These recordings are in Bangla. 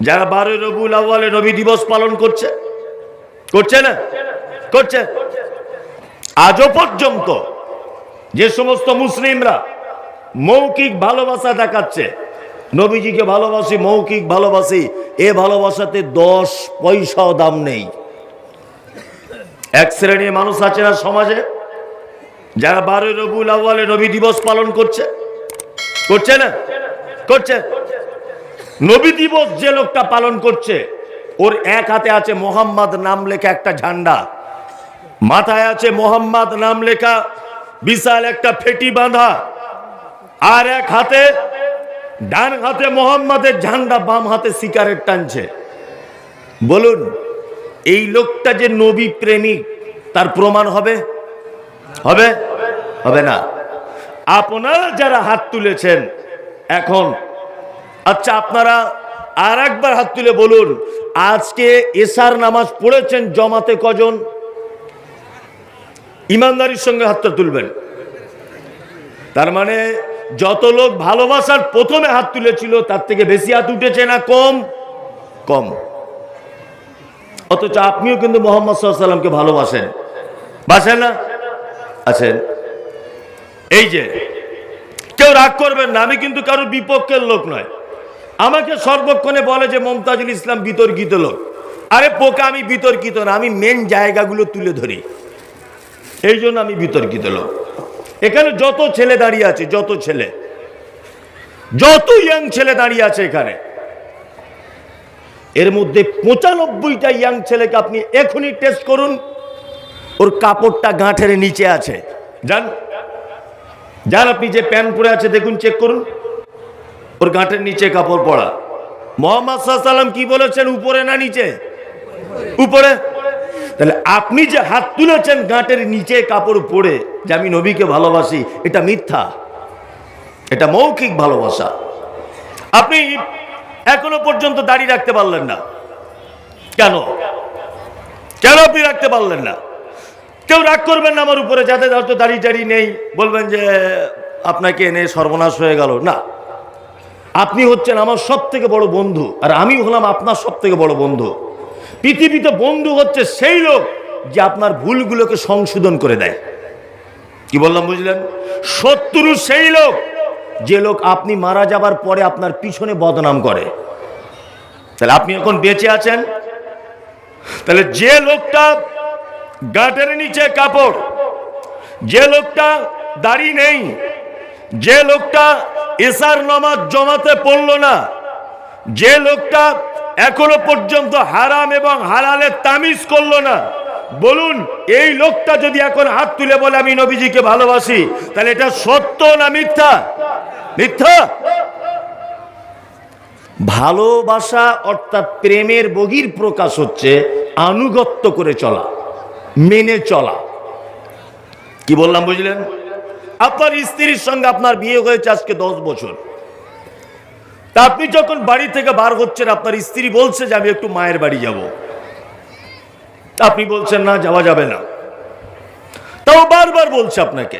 যারা বারোই রবুল আউ্বালে নবী দিবস পালন করছে করছে না? করছে? আজও পর্যন্ত যে সমস্ত মুসলিমরা মৌখিক ভালোবাসা দেখাচ্ছে, নবীজিকে ভালোবাসি, মৌখিক ভালোবাসি, এ ভালোবাসাতে দশ পয়সাও দাম নেই। এক শ্রেণির মানুষ আছে না সমাজে, যারা বারোই রবুল আউ্বালে নবী দিবস পালন করছে? করছে না? করছে? নবী দিবস যে লোকটা পালন করছে, ওর এক হাতে আছে মোহাম্মদ নাম লেখা একটা ঝান্ডা, মাথায় আছে মোহাম্মদ নাম লেখা বিশাল একটা ফেটি বাঁধা, আর এক হাতে, ডান হাতে মোহাম্মদের ঝান্ডা, বাম হাতে সিগারেট টানছে। বলুন, এই লোকটা যে নবী প্রেমিক, তার প্রমাণ হবে? হবে? হবে না। আপনারা যারা হাত তুলেছেন, এখন আচ্ছা আপনারা আর একবার হাত তুলে বলুন, আজকে এশার নামাজ পড়েছেন জমাতে কজন? ইমানদারির সঙ্গে হাতটা তুলবেন। তার মানে যত লোক ভালোবাসার প্রথমে হাত তুলেছিল, তার থেকে বেশি হাত উঠেছে না কম? কম। অথচ আপনিও কিন্তু মোহাম্মদ সাল্লামকে ভালোবাসেন। বাসেন না? আছেন? এই যে, কেউ রাগ করবেন না, আমি কিন্তু কারোর বিপক্ষের লোক নয়। আমাকে সর্বক্ষণে বলে যে, মমতাজুল ইসলাম বিতর্কিত লোক। আরে, পোকা, আমি বিতর্কিত না, আমি মেন জায়গাগুলো তুলে ধরি। এই জন্য আমি বিতর্কিত লোক। এখানে যত ছেলে দাঁড়িয়ে আছে, যত ছেলে। যত ইয়াং ছেলে দাঁড়িয়ে আছে এখানে। এর মধ্যে পঁচানব্বইটা ইয়াং ছেলেকে আপনি এখনই টেস্ট করুন। ওর কাপড়টা গাঁঠের নিচে আছে। জান যান, আপনি যে প্যান্ট পরে আছে, দেখুন চেক করুন। ওর গাঁটের নিচে কাপড় পরা। মোহাম্মদ সাল্লাম কি বলেছেন? উপরে না নিচে? উপরে। তাহলে আপনি যে হাত তুলেছেন গাঁটের নিচে কাপড় পরে যে আমি নবীকে ভালোবাসি, এটা মিথ্যা। এটা মৌখিক ভালোবাসা। আপনি এখনও পর্যন্ত দাড়ি রাখতে পারলেন না। কেন? কেন আপনি রাখতে পারলেন না? কেউ রাগ করবেন না আমার উপরে যাতে হয়তো দাড়ি টাড়ি নেই। বলবেন যে, আপনাকে এনে সর্বনাশ হয়ে গেল। না। আপনি হচ্ছেন আমার সব থেকে বড় বন্ধু, আর আমি হলাম আপনার সব থেকে বড় বন্ধু। পৃথিবীতে বন্ধু হচ্ছে সেই লোক যে আপনার ভুলগুলোকে সংশোধন করে দেয়। কি বললাম, বুঝলেন? শত্রু সেই লোক যে লোক আপনি মারা যাবার পরে আপনার পিছনে বদনাম করে। তাহলে আপনি এখন বেঁচে আছেন? তাহলে যে লোকটা গাঁটের নিচে কাপড়, যে লোকটা দাড়ি নেই, যে লোকটা এসার নামাজ জমাতে পড়ল না। যে লোকটা এখনও পর্যন্ত হারাম এবং হালালের তামিজ করল না। বলুন, এই লোকটা যদি এখন হাত তুলে বলে, আমি নবীজিকে ভালোবাসি তাহলে এটা সত্য না মিথ্যা? মিথ্যা? ভালোবাসা অর্থাৎ প্রেমের বহির প্রকাশ হচ্ছে আনুগত্য করে চলা, মেনে চলা। কি বললাম, বুঝলেন? আপনার স্ত্রীর সঙ্গে আপনার বিয়ে হয়েছে আজকে দশ বছর। তা আপনি যখন বাড়ি থেকে বার হচ্ছেন, আপনার স্ত্রী বলছে যে আমি একটু মায়ের বাড়ি যাব। আপনি বলছেন, না, যাওয়া যাবে না। তাও বারবার বলছে আপনাকে,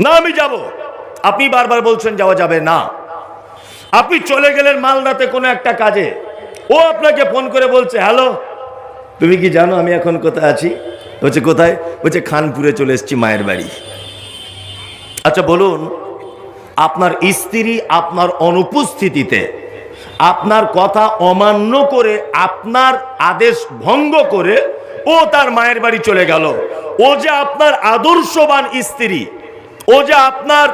না, আমি যাব। আপনি বারবার বলছেন, যাওয়া যাবে না। আপনি চলে গেলেন মালদাতে কোনো একটা কাজে। ও আপনাকে ফোন করে বলছে, হ্যালো, তুমি কি জানো আমি এখন কোথায় আছি? বলছে, কোথায়? বলছে, খানপুরে চলে এসেছি মায়ের বাড়ি। আচ্ছা বলুন, আপনার স্ত্রী আপনার অনুপস্থিতিতে আপনার কথা অমান্য করে আপনার আদেশ ভঙ্গ করে ও তার মায়ের বাড়ি চলে গেল। ও যে আপনার আদর্শবান স্ত্রী, ও যে আপনার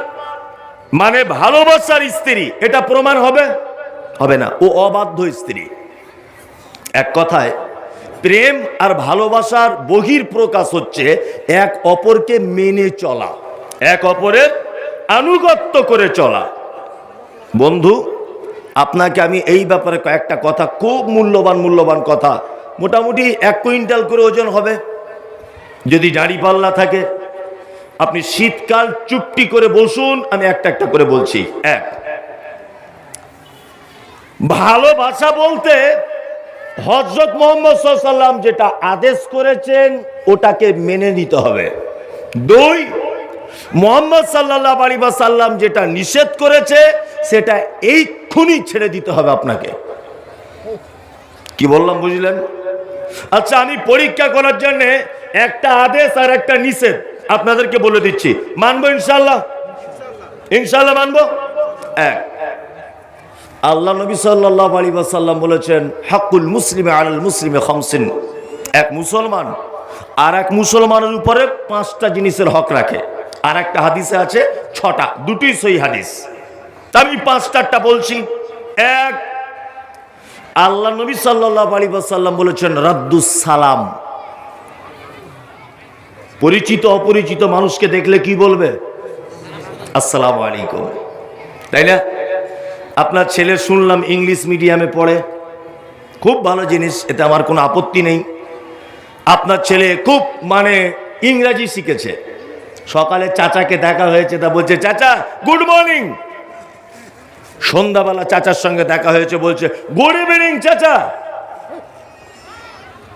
মানে ভালোবাসার স্ত্রী, এটা প্রমাণ হবে? হবে না। ও অবাধ্য স্ত্রী। এক কথায়, প্রেম আর ভালোবাসার বহির প্রকাশ হচ্ছে এক অপরকে মেনে চলা। এক অপরের আনুগত্য করে চলা। বন্ধু, আপনাকে আমি এই ব্যাপারে কয়েকটা কথা, খুব মূল্যবান মূল্যবান কথা। মোটামুটি এক কুইন্টাল করে ওজন হবে। যদি দাড়ি পাল্লা থাকে, আপনি শীতকাল চুপটি করে বসুন, আমি একটা একটা করে বলছি। এক ভালোবাসা বলতে হজরত মোহাম্মদ যেটা আদেশ করেছেন, ওটাকে মেনে নিতে হবে। দুই মোহাম্মদ সাল্লাহ আলী সাল্লাম যেটা নিষেধ করেছে, সেটা এইক্ষুনি ছেড়ে দিতে হবে আপনাকে। কি বললাম, বুঝলেন? আচ্ছা আমি পরীক্ষা করার জন্য একটা আদেশ আর একটা নিষেধ আপনাদেরকে বলে দিচ্ছি। মানবো ইনশাল্লাহ ইনশাল্লাহ মানবো? এক। আল্লাহ নবী সাল্লাহ আলী সাল্লাম বলেছেন হাকুল মুসলিমে আল মুসলিমে খামসিন। এক মুসলমান আর এক মুসলমানের উপরে পাঁচটা জিনিসের হক রাখে। আর একটা হাদিসে আছে, ছটা, দুটি সই হাদিস। আমি পাঁচটারটা বলছি। এক, আল্লাহ নবী সাল্লাহ সাল্লাম বলেছেন রাদ্দুস সালাম। পরিচিত, অপরিচিত মানুষকে দেখলে কি বলবে? আসসালাম আলাইকুম। তাই না? আপনার ছেলে শুনলাম ইংলিশ মিডিয়ামে পড়ে। খুব ভালো জিনিস, এতে আমার কোনো আপত্তি নেই। আপনার ছেলে খুব মানে ইংরাজি শিখেছে। সকালে চাচাকে দেখা হয়েছে, তা বলছে, চাচা গুড মর্নিং সন্ধ্যাবেলা চাচার সঙ্গে দেখা হয়েছে, বলছে গুড ইভিনিং চাচা.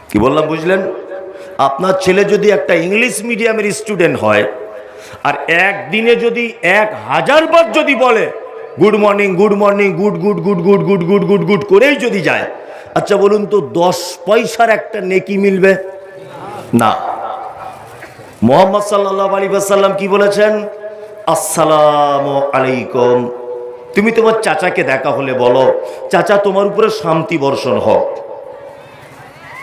কি বললাম, বুঝলেন? আপনার ছেলে যদি একটা ইংলিশ মিডিয়ামের স্টুডেন্ট হয়, আর একদিনে যদি এক হাজার বার যদি বলে good morning good morning good good good good good good good good করেই যদি যায় আচ্ছা বলুন তো, দশ পয়সার একটা নেকি মিলবে? না। মোহাম্মদ সাল্লাহ আলী সাল্লাম কি বলেছেন? আসসালাম আলাইকুম। তুমি তোমার চাচাকে দেখা হলে বলো, চাচা, তোমার উপরে শান্তি বর্ষণ হোক।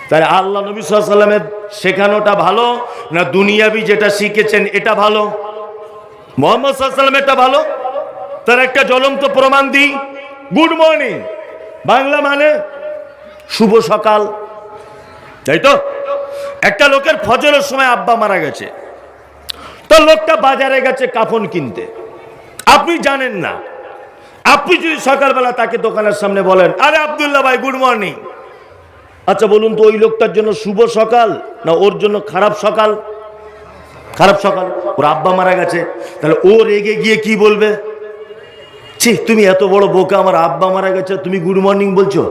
তাহলে আল্লাহ নবী সাল্লামের শেখানোটা ভালো না দুনিয়াবি যেটা শিখেছেন এটা ভালো? মোহাম্মদ সাল্লাম এটা ভালো? তার একটা জ্বলন্ত প্রমাণ দিই। Good morning. বাংলা মানে শুভ সকাল। তাই তো? একটা লোকের ফজরের সময় আব্বা মারা গেছে। তো লোকটা বাজারে গেছে কাফন কিনতে। আপনি জানেন না। আপনি যদি সকালবেলা তাকে দোকানের সামনে বলেন, আরে আবদুল্লাহ ভাই গুড মর্নিং আচ্ছা বলুন তো, ওই লোকটার জন্য শুভ সকাল না ওর জন্য খারাপ সকাল? খারাপ সকাল? ওর আব্বা মারা গেছে। তাহলে ও রেগে গিয়ে কি বলবে? ছি, তুমি এত বড় বোকা, আমার আব্বা মারা গেছে, তুমি গুড মর্নিং বলছো?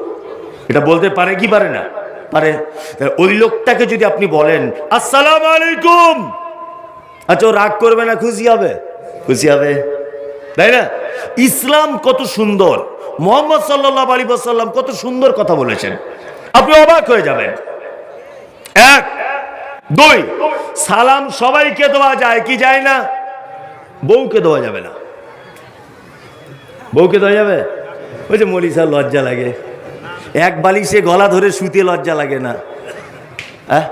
এটা বলতে পারে কি পারে না? পারে। ওই লোকটাকে যদি আপনি বলেন, আসসালাম আলাইকুম। আচ্ছা ও রাগ করবে না, খুশি হবে? খুশি হবে। তাই না? ইসলাম কত সুন্দর। মোহাম্মদ সাল্লাহ আলী সাল্লাম কত সুন্দর কথা বলেছেন। আপনি অবাক হয়ে যাবেন। এক, দুই, সালাম সবাইকে দেওয়া যায় কি যায় না? বউকে দেওয়া যাবে না। বউকে দেওয়া যাবে? ওই যে মরিসা লজ্জা লাগে। এক বালিশে গলা ধরে শুতে লজ্জা লাগে না। হ্যাঁ?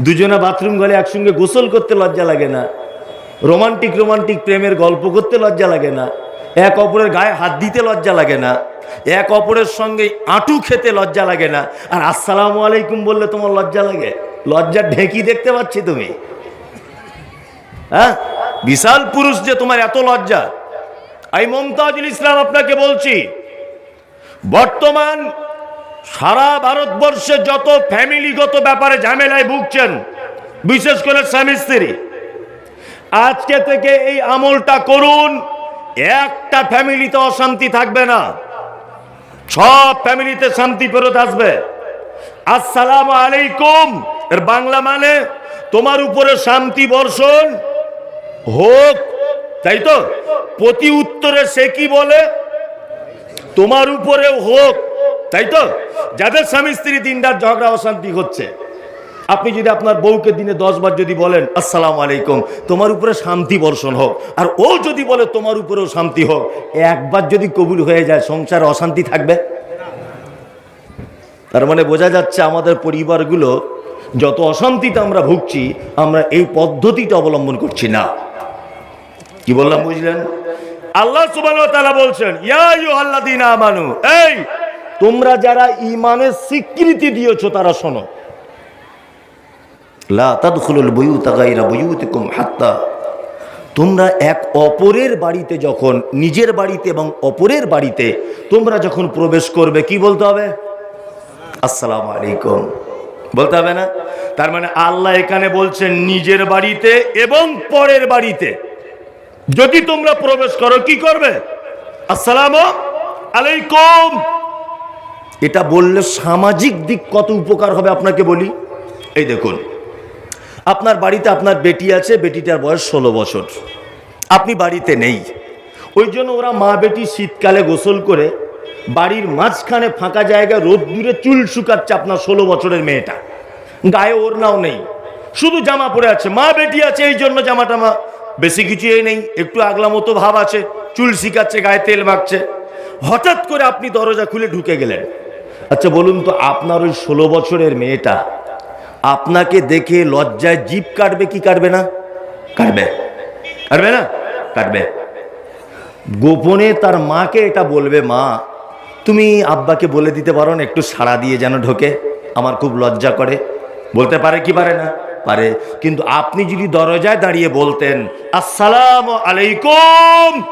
দুজনে বাথরুম গলে একসঙ্গে গোসল করতে লজ্জা লাগে না। রোমান্টিক রোমান্টিক প্রেমের গল্প করতে লজ্জা লাগে না। এক অপরের গায়ে হাত দিতে লজ্জা লাগে না। এক অপরের সঙ্গে আঁটু খেতে লজ্জা লাগে না। আর আসসালামু আলাইকুম বললে তোমার লজ্জা লাগে? লজ্জার ঢেকি দেখতে পাচ্ছি তুমি। হ্যাঁ? বিশাল পুরুষ যে তোমার এত লজ্জা। এই মমতাজুল ইসলাম আপনাকে বলছি, বর্তমান সারা ভারতবর্ষে যত ফ্যামিলিগত ব্যাপারে ঝামেলায় ভুগছেন, বিশেষ করে স্বামী স্ত্রী, আজকে থেকে এই আমলটা করুন, একটা ফ্যামিলিতে অশান্তি থাকবে না। সব ফ্যামিলিতে শান্তি ফেরত আসবে। আসসালাম আলাইকুম। এর বাংলা মানে তোমার উপরে শান্তি বর্ষণ হোক, তাই তো? প্রতি উত্তরে সে কি বলে? তোমার উপরে হোক। তাই তো? যাদের স্বামী স্ত্রী দিনদার ঝগড়া অশান্তি হচ্ছে। আপনি যদি আপনার বউকে দিনে দশ বার যদি বলেন, আসসালাম আলাইকুম, তোমার উপরে শান্তি বর্ষণ হোক। আর ও যদি বলে, তোমার উপরেও শান্তি হোক। একবার যদি কবুল হয়ে যায়, সংসারে অশান্তি থাকবে? তার মানে বোঝা যাচ্ছে আমাদের পরিবারগুলো, যত অশান্তিতে আমরা ভুগছি, আমরা এই পদ্ধতিটা অবলম্বন করছি না। কি বললাম বুঝলেন? আল্লাহ সুবান বলছেন, ইয়া আল্লাদিনা আমানু, এই তোমরা যারা ইমানের স্বীকৃতি দিয়েছ, তারা শোনো। তোমরা এক অপরের বাড়িতে যখন, নিজের বাড়িতে এবং অপরের বাড়িতে তোমরা যখন প্রবেশ করবে, কি বলতে হবে? আসসালামু আলাইকুম। বলতে হবে না? তার মানে আল্লাহ এখানে বলছেন, নিজের বাড়িতে এবং পরের বাড়িতে। যদি তোমরা প্রবেশ করো, কি করবে? আসসালাম আলাইকুম। এটা বললে সামাজিক দিক কত উপকার হবে আপনাকে বলি? এই দেখুন, আপনার বাড়িতে আপনার বেটি আছে, বেটিটার বয়স ষোলো বছর। আপনি বাড়িতে নেই। ওই জন্য ওরা মা বেটি শীতকালে গোসল করে বাড়ির মাঝখানে ফাঁকা জায়গায় রোদ দূরে চুল শুকাচ্ছে আপনার ষোলো বছরের মেয়েটা। গায়ে ওর নাও নেই। শুধু জামা পরে আছে। মা বেটি আছে, এই জন্য জামা টামা বেশি কিছু এই নেই। একটু আগলা মতো ভাব আছে, চুল শিকাচ্ছে গায়ে তেল মাখছে। হঠাৎ করে আপনি দরজা খুলে ঢুকে গেলেন। আচ্ছা বলুন তো, আপনার ওই ষোলো বছরের মেয়েটা আপনাকে দেখে লজ্জায় জিপ কাটবে কি কাটবে না? কাটবে। কাটবে না? কাটবে। গোপনে তার মাকে এটা বলবে, মা, তুমি আব্বাকে বলে দিতে পারো না, একটু সাড়া দিয়ে যেন ঢোকে। আমার খুব লজ্জা করে। বলতে পারে কি পারে না? পারে। কিন্তু আপনি যদি দরজায় দাঁড়িয়ে বলতেন, আসসালাম আলাইকুম,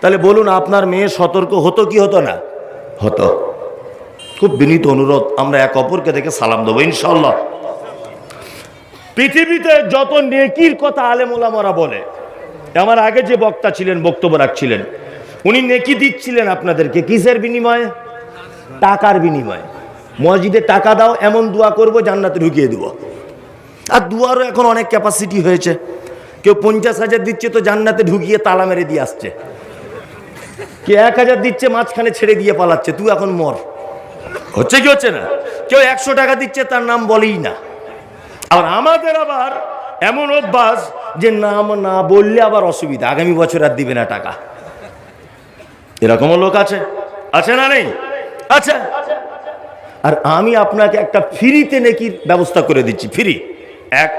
তাহলে বলুন, আপনার মেয়ে সতর্ক হতো কি হতো না? হতো। খুব বিনীত অনুরোধ, আমরা এক অপরকে দেখে সালাম দেবো ইনশাল্লাহ পৃথিবীতে যত নেকির কথা আলেমোলামারা বলে আমার আগে যে বক্তা ছিলেন, বক্তব্য রাখছিলেন, উনি নেকি দিচ্ছিলেন আপনাদেরকে, কিসের বিনিময়ে? টাকার বিনিময়ে। মসজিদে টাকা দাও, এমন দোয়া করব, জান্নাতে ঢুকিয়ে দেবো। আর দুয়ারও এখন অনেক ক্যাপাসিটি হয়েছে। কেউ পঞ্চাশ হাজার দিচ্ছে তো জান্নাতে ঢুকিয়ে তালা মেরে দিয়ে আসছে। কে এক হাজার দিচ্ছে, মাঝখানে ছেড়ে দিয়ে পালাচ্ছে, তুই এখন মর। হচ্ছে কি হচ্ছে না? কেউ একশো টাকা দিচ্ছে, তার নাম বলেই না। আর আমাদের আবার এমন অভ্যাস যে নাম না বললে আবার অসুবিধা। আগামী বছর আর দিবে না টাকা। এরকমও লোক আছে? আছে না নেই? আচ্ছা আর আমি আপনাকে একটা ফ্রিতে নেকির ব্যবস্থা করে দিচ্ছি, ফ্রি। এক,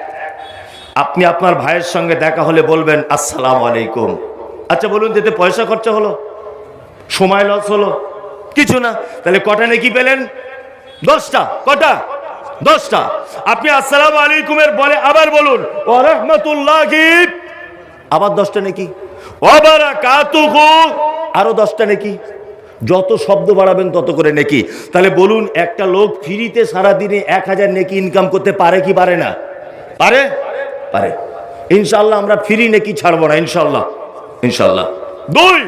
আপনি আপনার ভাইয়ের সঙ্গে দেখা হলে বলবেন, আসসালাম আলাইকুম। আচ্ছা বলুন যেতে পয়সা খরচা হলো? সময় লস হলো? কিছু না। তাহলে কটা নেকি পেলেন? দশটা। কটা? দশটা। আপনি আসসালাম আলাইকুমের বলে আবার বলুন ও রহমতুল্লাহ। আবার দশটা নাকি। আরও দশটা নাকি। যত শব্দ বাড়াবেন তত করে নেকি। তাহলে বলুন, একটা লোক ফ্রিতে সারাদিনে এক হাজার নেকি ইনকাম করতে পারে কি পারে না? পারে? পারে। ইনশাল্লাহ আমরা ফ্রি নেকি ছাড়বো না ইনশাল্লাহ ইনশাল্লাহ দুই।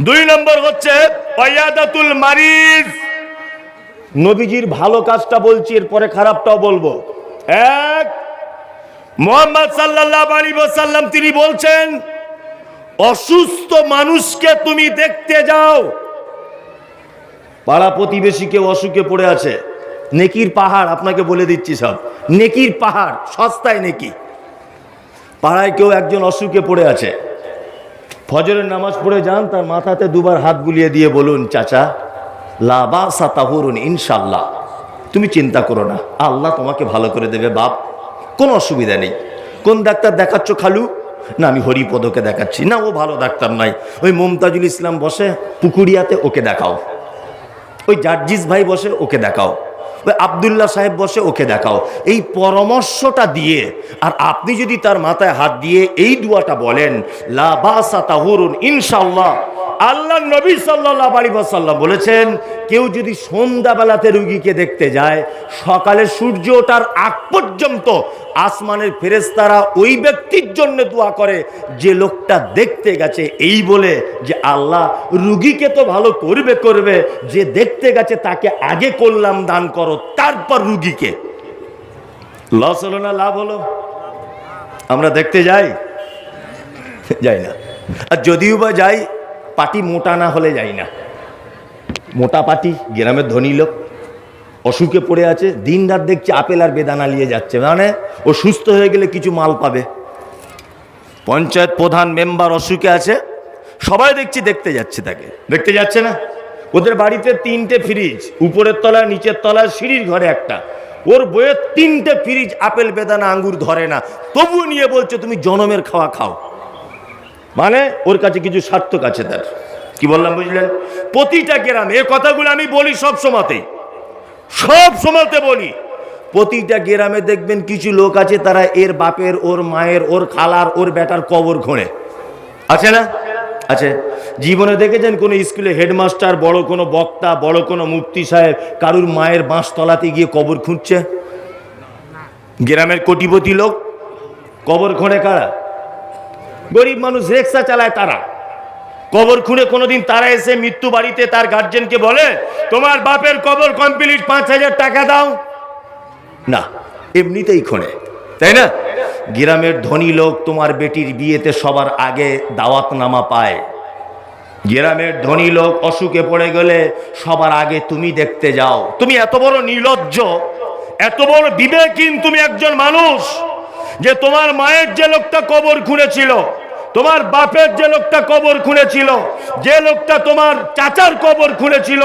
দুই নম্বর হচ্ছে পয়াদাতুল মারিজ। নবীজির ভালো কাজটা বলছি, এরপরে খারাপটাও বলব। এক, মোহাম্মদ সাল্লাহ আলী সাল্লাম তিনি বলছেন, অসুস্থ মানুষকে তুমি দেখতে যাও। পাড়া প্রতিবেশী কেউ অসুখে পড়ে আছে। নেকির পাহাড়, আপনাকে বলে দিচ্ছি সব। নেকির পাহাড়, সস্তায় নেকি। পাড়ায় কেউ একজন অসুখে পড়ে আছে। ফজরের নামাজ পড়ে যান, তার মাথাতে দুবার হাত বুলিয়ে দিয়ে বলুন, চাচা লাবা সাতাহুরুন ইনশাল্লাহ তুমি চিন্তা করো না, আল্লাহ তোমাকে ভালো করে দেবে, বাপ। কোনো অসুবিধা নেই। কোন ডাক্তার দেখাচ্ছ খালু? না, আমি হরিপদকে দেখাচ্ছি। না, ও ভালো ডাক্তার নাই। ওই মমতাজুল ইসলাম বসে পুকুরিয়াতে ওকে দেখাও। ওই জার্জিস ভাই বসে ওকে দেখাও। ওই আবদুল্লাহ সাহেব বসে ওকে দেখাও। এই পরামর্শটা দিয়ে, আর আপনি যদি তার মাথায় হাত দিয়ে এই দুয়াটা বলেন, লা ইনশাল্লাহ আল্লাহ নবী সাল্লাহ আলী বলেছেন, কেউ যদি সন্ধ্যাবেলাতে রুগীকে দেখতে যায়, সকালে সূর্য ওঠার আগ পর্যন্ত আসমানের ফেরেস্তারা ওই ব্যক্তির জন্য দোয়া করে, যে লোকটা দেখতে গেছে এই বলে যে আল্লাহ রুগীকে তো ভালো করবে করবে, যে দেখতে গেছে তাকে আগে করলাম দান করো, তারপর রুগীকে। লস হলো না লাভ হলো? আমরা দেখতে যাই? যাই না। আর যদিও বা যাই, পাটি মোটা না হলে যাই না। মোটা পাটি, গ্রামের ধনী লোক। অসুখে পড়ে আছে দিন রাত দেখছে আপেল আর বেদানা নিয়ে যাচ্ছে। মানে ও সুস্থ হয়ে গেলে কিছু মাল পাবে। পঞ্চায়েত প্রধান মেম্বার অসুখে আছে, সবাই দেখছি দেখতে যাচ্ছে তাকে। দেখতে যাচ্ছে না? ওদের বাড়িতে তিনটে ফ্রিজ উপরের তলায়, নিচের তলায়, সিঁড়ির ঘরে একটা। ওর বইয়ের তিনটে ফ্রিজ আপেল, বেদানা, আঙ্গুর ধরে না। তবুও নিয়ে বলছে, তুমি জনমের খাওয়া খাও। মানে ওর কাছে কিছু সার্থক আছে তার। কি বললাম বুঝলেন? প্রতিটা গ্রামে, এ কথাগুলো আমি বলি সব সময়তেই। সব সময়তে বলি। প্রতিটা গ্রামে দেখবেন কিছু লোক আছে, তারা এর বাপের, ওর মায়ের, ওর খালার, ওর বেটার কবর খোঁড়ে। আছে না? আছে। জীবনে দেখেছেন কোনো স্কুলে হেডমাস্টার, বড় কোনো বক্তা, বড় কোনো মুফতি সাহেব কারুর মায়ের বাঁশ তলাতে গিয়ে কবর খুঁজছে গ্রামের কোটিপতি লোক? কবর খোঁড়ে কারা? গরিব মানুষ রিক্সা চালায় তারা। কবর খুঁড়ে কোনোদিন তারা এসে মৃত্যু বাড়িতে তার গার্জেনকে বলে, তোমার বাপের কবর কমপ্লিট পাঁচ হাজার টাকা দাও। না, এমনিতেই খোঁড়ে, তাই না? গ্রামের ধনী লোক তোমার বেটির বিয়েতে সবার আগে দাওয়াত নামা পায়। গ্রামের ধনী লোক অসুখে পড়ে গেলে সবার আগে তুমি দেখতে যাও। তুমি এত বড় নির্লজ্জ, এত বড় বিবেকহীন তুমি একজন মানুষ যে তোমার মায়ের যে লোকটা কবর খুঁড়েছিল তোমার বাপের যে লোকটা কবর খুঁড়েছিল যে লোকটা তোমার চাচার কবর খুঁড়েছিল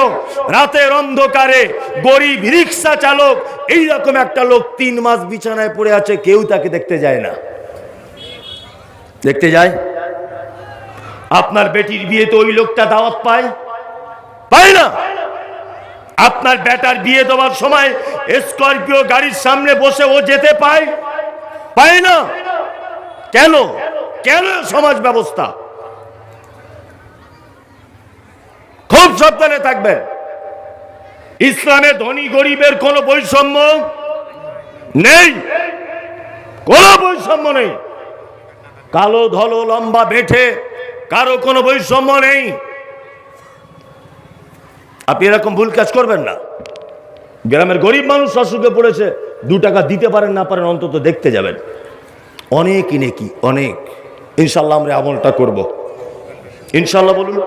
রাতের অন্ধকারে গরিব রিক্সা চালক, এইরকম একটা লোক তিন মাস বিছানায় পড়ে আছে, কেউ তাকে দেখতে যায় না। দেখতে যায়? আপনার বেটির বিয়েতে ওই লোকটা দাওয়াত পায়? পায় না। আপনার বেটার বিয়ে দেওয়ার সময় স্করপিও গাড়ির সামনে বসে ও যেতে পায়? পায় না। কেন? কেন সমাজ ব্যবস্থা? খুব সাবধানে থাকবেন। ইসলামে ধনী গরিবের কোনো বৈষম্য নেই। কোনো বৈষম্য নেই। কালো, ধলো, লম্বা, বেঠে কারও কোনো বৈষম্য নেই। আপনি এরকম ভুল কাজ করবেন না। গ্রামের গরিব মানুষ অসুখে পড়েছে, দু টাকা দিতে পারেন, না পারেন, অন্তত দেখতে যাবেন। অনেক নেকি অনেক। ইনশাল্লাহ আমরা আমলটা করব। ইনশাল্লাহ বলুন।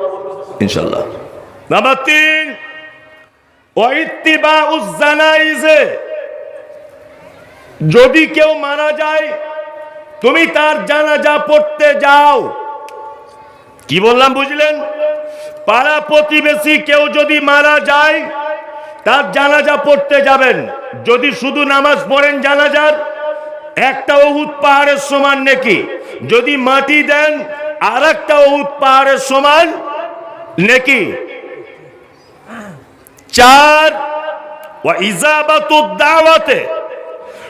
ইনশাল্লাহ। নাম্বার তিন যদি কেউ মারা যায়, তুমি তার জানাজা পড়তে যাও। কি বললাম বুঝলেন? পাড়া প্রতিবেশী কেউ যদি মারা যায়, তার জানাজা পড়তে যাবেন। যদি শুধু নামাজ পড়েন জানাজার, একটা অহুত পাহাড়ের সমান নাকি? যদি মাটি দেন আর একটা অহুত পাহাড়ের সমান, নাকি? চার দাওয়াতে।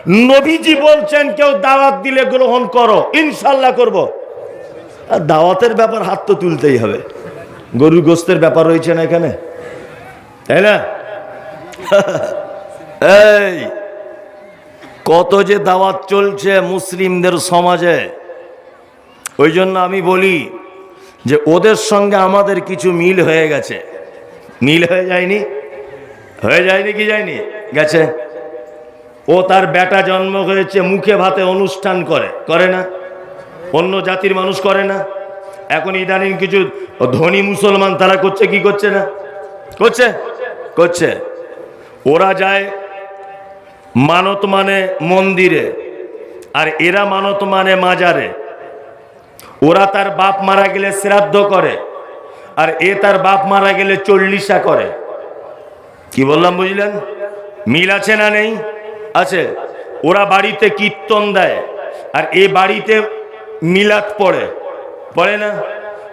নবীজি বলছেন, কেউ দাওয়াত দিলে গ্রহণ করো ইনশাল্লাহ করব। আর দাওয়াতের ব্যাপার হাত তো তুলতেই হবে। গরুর গোস্তের ব্যাপার রয়েছে না এখানে? তাই না? এই, কত যে দাওয়াত চলছে মুসলিমদের সমাজে। ওই জন্য আমি বলি যে ওদের সঙ্গে আমাদের কিছু মিল হয়ে গেছে। মিল হয়ে যায়নি? হয়ে যায়নি কি যায়নি? গেছে। ও তার বেটা জন্ম হয়েছে, মুখে ভাতে অনুষ্ঠান করে। করে না। অন্য জাতির মানুষ করে না। এখন ইদানিং কিছু ধনী মুসলমান তারা করছে কি করছে না? করছে? করছে। ওরা যায় মানত মানে মন্দিরে, আর এরা মানত মানে মাজারে। ওরা তার বাপ মারা গেলে শ্রাদ্ধ করে, আর এ তার বাপ মারা গেলে চল্লিশা করে। কি বললাম বুঝলেন? মিল আছে না নেই? আছে। ওরা বাড়িতে কীর্তন দেয়, আর এ বাড়িতে মিলাদ পড়ে। পড়ে না?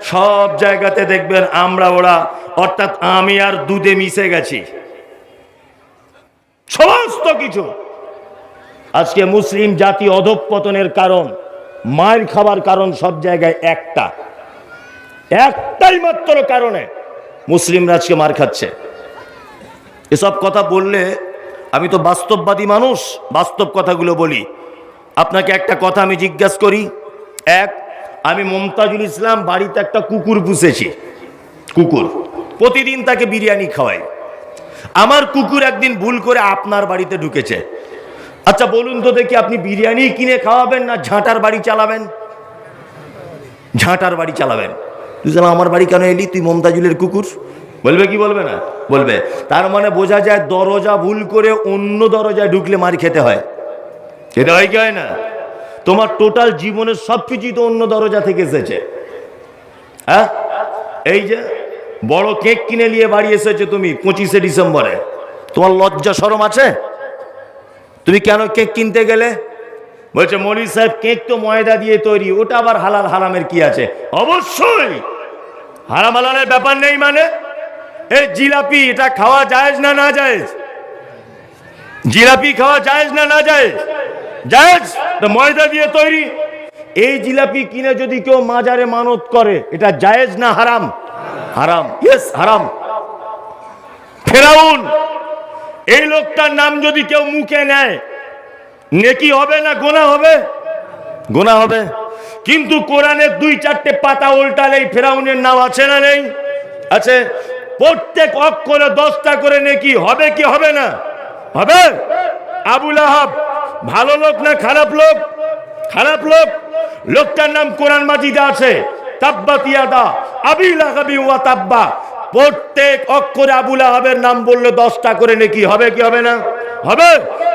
সব জায়গাতে দেখবেন আমরা ওরা, অর্থাৎ আমি আর দুধে মিশে গেছি। সমস্ত কিছু। আজকে মুসলিম জাতি অধঃপতনের কারণ। মায়ের খাবার কারণ সব জায়গায় একটা। একটাই মাত্র কারণে মুসলিমরা আজকে মার খাচ্ছে। এসব কথা বললে আমি তো বাস্তববাদী মানুষ, বাস্তব কথাগুলো বলি। আপনাকে একটা কথা আমি জিজ্ঞাসা করি। এক, আমি মমতাজুল ইসলাম বাড়িতে একটা কুকুর পুষেছি। কুকুর। প্রতিদিন তাকে বিরিয়ানি খাওয়াই। আমার কুকুর একদিন ভুল করে আপনার বাড়িতে ঢুকেছে। আচ্ছা বলুন তো দেখি আপনি বিরিয়ানি কিনে খাওয়াবেন না ঝাঁটার বাড়ি চালাবেন? ঝাঁটার বাড়ি চালাবেন। তুই জানো আমার বাড়ি কেন এলি? তুই মমতাজুলের কুকুর? বলবে কি বলবে না? বলবে, তার মানে বোঝা যায় দরজা ভুল করে অন্য দরজায় ঢুকলে মার খেতে হয়। খেতে হয় কি হয় না? তোমার টোটাল জীবনের সব কিছুই তো অন্য দরজা থেকে এসেছে। হ্যাঁ? এই যে বড় কেক কিনে নিয়ে বাড়ি এসেছ তুমি পঁচিশে ডিসেম্বরে। তোমার লজ্জা সরম আছে? তুমি কেন কেক কিনতে গেলে? বলছে মলি সাহেব, কেক তো ময়দা দিয়ে তৈরি, ওটা আবার হালাল, হারামের কি আছে? অবশ্যই! হারাম, হালালের ব্যাপার নেই মানে? এই জিলাপি, এটা খাওয়া যায় না না যায় জিলাপি খাওয়া যায় না না যায় জায়েজ? ময়দা দিয়ে তৈরি। এই জিলাপি কিনে যদি কেউ মাজারে মানত করে, এটা জায়েজ না হারাম? হারাম। ইয়েস হারাম। ফেরাউন! এই লোকটার নাম যদি কেউ মুখে নেয়, নেকি হবে না গোনা হবে? গোনা হবে। কিন্তু কোরআনের দুই চারটে পাতা উল্টালেই ফেরাউনের নাম আছে না নেই? আছে। প্রত্যেক অক্ষরে দশটা করে নেকি হবে কি হবে না? হবে? আবুল আহাব, ভালো লোক না খারাপ লোক? খারাপ লোক। লোকটার নাম কোরআন মাজিদে আছে। তাব্বাতিয়াদা, আবিল আহাবি ওয়া তাব্বা। প্রত্যেক অক্ষরে আবুল আহাবের নাম বললে দশটা করে নাকি, হবে কি হবে না? হবে?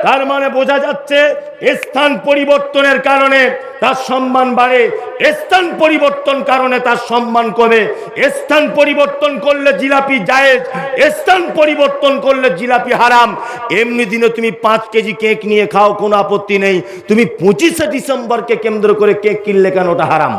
তার মানে বোঝা যাচ্ছে স্থান পরিবর্তনের কারণে তার সম্মান বাড়ে। স্থান পরিবর্তন কারণে তার সম্মান কমে। স্থান পরিবর্তন করলে জিলাপি জায়েজ। স্থান পরিবর্তন করলে জিলাপি হারাম। এমনি দিনে তুমি পাঁচ কেজি কেক নিয়ে খাও, কোনো আপত্তি নেই। তুমি পঁচিশে ডিসেম্বরকে কেন্দ্র করে কেক কিনলে কেন ওটা হারাম?